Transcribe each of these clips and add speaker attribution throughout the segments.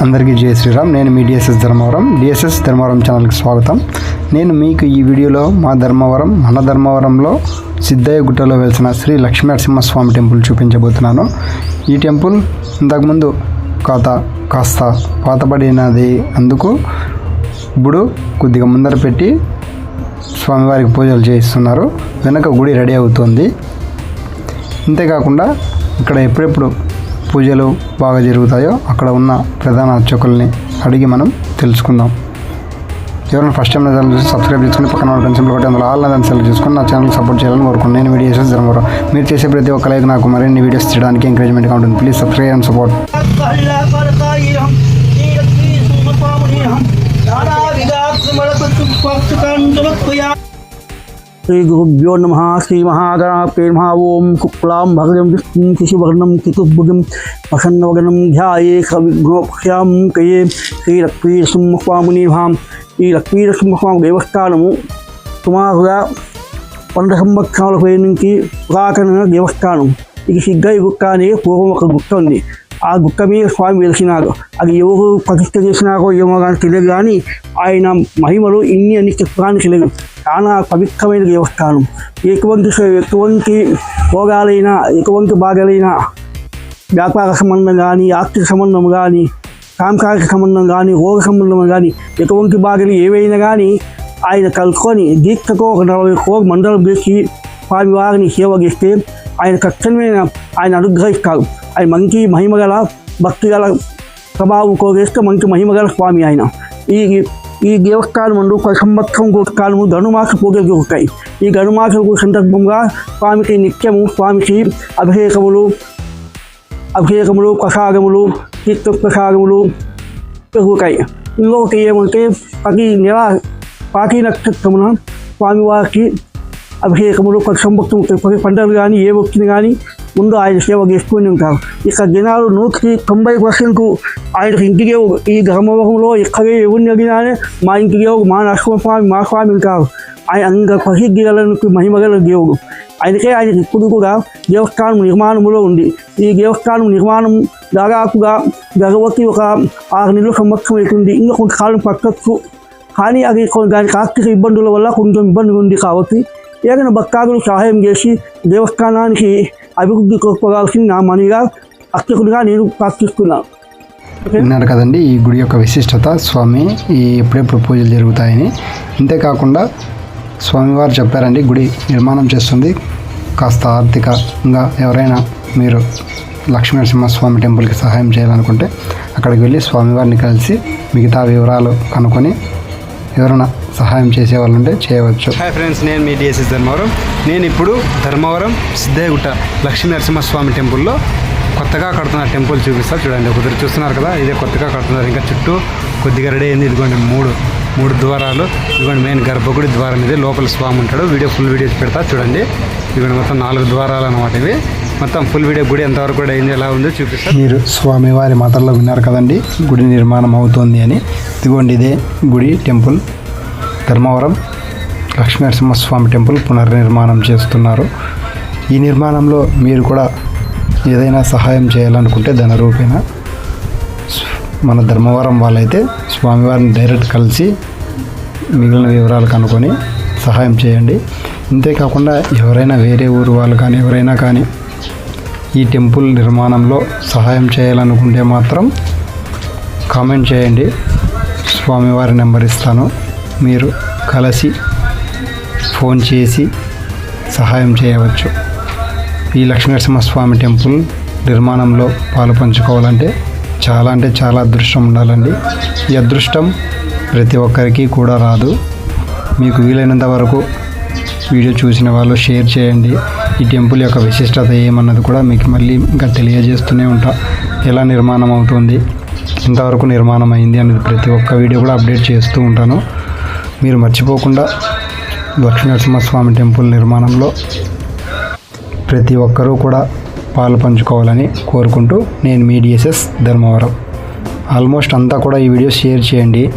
Speaker 1: అందరికీ జయ శ్రీరామ్. నేను మీ డిఎస్ఎస్ ధర్మవరం. డిఎస్ఎస్ ధర్మవరం ఛానల్కి స్వాగతం. నేను మీకు ఈ వీడియోలో మా ధర్మవరం మన ధర్మవరంలో సిద్ధయ్య గుట్టలో వెలిసిన శ్రీ లక్ష్మీ నరసింహస్వామి టెంపుల్ చూపించబోతున్నాను. ఈ టెంపుల్ ఇంతకుముందు కాత కాస్త పాతబడినది. అందుకు ఇప్పుడు కొద్దిగా ముందర పెట్టి స్వామివారికి పూజలు చేయిస్తున్నారు. వెనక గుడి రెడీ అవుతుంది. అంతేకాకుండా ఇక్కడ ఎప్పుడెప్పుడు పూజలు బాగా జరుగుతాయో అక్కడ ఉన్న ప్రధాన అర్చకుల్ని అడిగి మనం తెలుసుకుందాం. ఎవరైనా ఫస్ట్ టైం నా ఛానల్ చూసి సబ్స్క్రైబ్ చేసుకుని పక్కన ఉన్న ఫ్రెండ్స్ ఒకటి అందులో ఆల్ దాన్ని సెలెక్ట్ చేసుకుని నా ఛానల్ సపోర్ట్ చేయాలని కోరుకున్నాను నేను వీడియోస్ జరగరు మీరు చేసే ప్రతి ఒక్క లైక్ నాకు మరిన్ని వీడియోస్ చేయడానికి ఎంకరేజ్మెంట్గా ఉంటుంది. ప్లీజ్ సబ్స్క్రైబ్ అండ్ సపోర్ట్
Speaker 2: శ్రీ గురుభ్యో నమ శ్రీ మహాగణాపే నమ ఓం శుక్లాం భగజం విష్ణుం శిశువర్ణం చతుర్భుజం వసన్నవగనం ధ్యాయే కవిఘ్నోక్షాం కయే శ్రీ లక్ష్మీనరసింహస్వామిని మహాం ఈ లక్ష్మీనరసింహస్వామి దేవస్థానము సుమారుగా వంద సంవత్సరాల పై నుంచి పురాతన దేవస్థానం ఇది సిగ్గయ్య గుట్ట అనే పూర్వం ఒక గుట్ట ఉంది ఆ గుట్ట మీద స్వామి వెలిసినారు. అది ఎవరు ప్రతిష్ట చేసినారో ఏమో కానీ తెలియదు కానీ ఆయన మహిమలు ఇన్ని అని చెప్పడానికి లేదు చాలా పవిత్రమైన దేవస్థానం. ఎటువంటి ఎటువంటి భోగాలైనా ఎటువంటి బాధలైనా వ్యాపార సంబంధం కానీ ఆర్థిక సంబంధం కానీ సాంసారిక సంబంధం కానీ రోగ సంబంధం కానీ ఎటువంటి బాధలు ఏవైనా కానీ ఆయన కలుసుకొని దీక్షతో ఒక నలభై కోటి మండలం చేసి స్వామి వారిని సేవ చేస్తే ఆయన ఖచ్చితమైన ఆయన అనుగ్రహిస్తారు. ఆయన మంచి మహిమగల భక్తి గల ప్రభావం కోరేస్తే మంచి మహిమగల స్వామి ఆయన ఈ ఈ దేవస్థానం ముందు ఒక సంవత్సరం కాలము ధనుమాస పూజలు జరుగుతాయి ఈ ధనుమాస పూజ సందర్భంగా స్వామికి నిత్యము స్వామికి అభిషేకములు అభిషేకములు ప్రసాదములు తీర్థ ప్రసాదములు జరుగుతాయి ఇంకొకటి ఏమంటే ప్రతి నెల పాటి నక్షత్రమున స్వామివారికి అభిషేకములు ప్రతి సంవత్సరం ప్రతి పంటలు కానీ ఏ వ్యక్తిని కానీ ముందు ఆయన సేవ చేసుకుని ఉంటారు. ఇక జనాలు నూటికి తొంభై పర్సెంట్ ఆయనకి ఇంటికే ఈ ధర్మవరంలో ఇక్కడే ఎవరిని అడిగినానే మా ఇంటికే మా నరసింహ స్వామి మా స్వామి ఉంటారు. ఆయన అంత ప్రసిద్ధి గల మహిమగల దేవుడు. ఆయనకే ఆయన ఇప్పుడు కూడా దేవస్థానం నిర్మాణంలో ఉంది. ఈ దేవస్థానం నిర్మాణం దాదాపుగా జరగబట్టి ఒక ఆరు నెలల సంవత్సరం అవుతుంది. ఇంకా కొంతకాలం పట్టచ్చు. కానీ అది కొన్ని దానికి ఆర్థిక ఇబ్బందుల వల్ల కొంచెం ఇబ్బంది ఉంది కాబట్టి ఏదైనా భక్తాదులు సహాయం చేసి దేవస్థానానికి అభివృద్ధి కోరుకోవాల్సింది నా మనీగా అర్చకుడిగా నేను ప్రార్థిస్తున్నాను
Speaker 1: విన్నారు కదండి ఈ గుడి యొక్క విశిష్టత స్వామి ఈ ఎప్పుడెప్పుడు పూజలు జరుగుతాయని. అంతేకాకుండా స్వామివారు చెప్పారండి గుడి నిర్మాణం చేస్తుంది. కాస్త ఆర్థికంగా ఎవరైనా మీరు లక్ష్మీనరసింహస్వామి టెంపుల్కి సహాయం చేయాలనుకుంటే అక్కడికి వెళ్ళి స్వామివారిని కలిసి మిగతా వివరాలు కనుక్కొని ఎవరైనా సహాయం చేసే వాళ్ళు ఉంటే చేయవచ్చు. హాయ్ ఫ్రెండ్స్ నేను మీ డిఎస్ఎస్ ధర్మవరం. నేను ఇప్పుడు ధర్మవరం సిద్ధయ్యగుట్ట లక్ష్మీ నరసింహస్వామి టెంపుల్లో కొత్తగా కడుతున్న టెంపుల్ చూపిస్తా. చూడండి ఒకరు చూస్తున్నారు కదా ఇదే కొత్తగా కడుతున్నారు. ఇంకా చుట్టూ కొద్దిగా రెడీ అయింది. ఇదిగోండి మూడు మూడు ద్వారాలు. ఇదిగోండి మెయిన్ గర్భగుడి ద్వారం ఇది. లోపల స్వామి ఉంటాడు. వీడియో ఫుల్ వీడియోస్ పెడతా. చూడండి ఇదిగోండి మొత్తం నాలుగు ద్వారాలు అనమాట ఇవి. మొత్తం ఫుల్ వీడియో గుడి ఎంతవరకు కూడా అయింది ఎలా ఉందో చూపిస్తా. మీరు స్వామివారి మాటల్లో విన్నారు కదండి గుడి నిర్మాణం అవుతోంది అని. ఇదిగోండి ఇదే గుడి టెంపుల్. ధర్మవరం లక్ష్మీ నరసింహస్వామి టెంపుల్ పునర్నిర్మాణం చేస్తున్నారు. ఈ నిర్మాణంలో మీరు కూడా ఏదైనా సహాయం చేయాలనుకుంటే ధన రూపేణ మన ధర్మవరం వాళ్ళైతే స్వామివారిని డైరెక్ట్ కలిసి మిగిలిన వివరాలు కనుక్కొని సహాయం చేయండి. అంతేకాకుండా ఎవరైనా వేరే ఊరు వాళ్ళు కానీ ఎవరైనా కానీ ఈ టెంపుల్ నిర్మాణంలో సహాయం చేయాలనుకుంటే మాత్రం కామెంట్ చేయండి. స్వామివారి నెంబర్ ఇస్తాను. మీరు కలిసి ఫోన్ చేసి సహాయం చేయవచ్చు. ఈ లక్ష్మీనరసింహస్వామి టెంపుల్ నిర్మాణంలో పాలు పంచుకోవాలంటే చాలా అంటే చాలా అదృష్టం ఉండాలండి. ఈ అదృష్టం ప్రతి ఒక్కరికి కూడా రాదు. మీకు వీలైనంత వరకు వీడియో చూసిన వాళ్ళు షేర్ చేయండి. ఈ టెంపుల్ యొక్క విశిష్టత ఏమన్నది కూడా మీకు మళ్ళీ ఇంకా తెలియజేస్తూనే ఉంటా. ఎలా నిర్మాణం అవుతుంది ఇంతవరకు నిర్మాణం అయింది అనేది ప్రతి ఒక్క వీడియో కూడా అప్డేట్ చేస్తూ ఉంటాను. మీరు మర్చిపోకుండా లక్ష్మీ నరసింహస్వామి టెంపుల్ నిర్మాణంలో ప్రతి ఒక్కరూ కూడా పాలు పంచుకోవాలని కోరుకుంటూ నేను మీ డిఎస్ఎస్ ధర్మవరం. ఆల్మోస్ట్ అంతా కూడా ఈ వీడియో షేర్ చేయండి.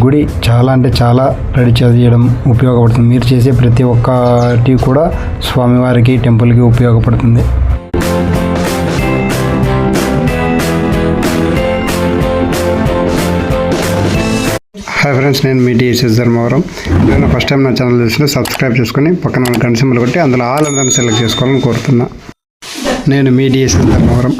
Speaker 1: గుడి చాలా అంటే చాలా రెడీ చేయడం ఉపయోగపడుతుంది. మీరు చేసే ప్రతి ఒక్కటి కూడా స్వామివారికి టెంపుల్కి ఉపయోగపడుతుంది. హాయ్ ఫ్రెండ్స్ నేను మీ టీఎస్ఎస్ ధర్మవరం నేను ఫస్ట్ టైం నా ఛానల్ చూసిన సబ్స్క్రైబ్ చేసుకుని పక్కన ఉన్న గంట కొట్టి అందులో ఆల్ అందరిని సెలెక్ట్ చేసుకోవాలని కోరుతున్నా. నేను మీ డిఎస్ఎస్ ధర్మవరం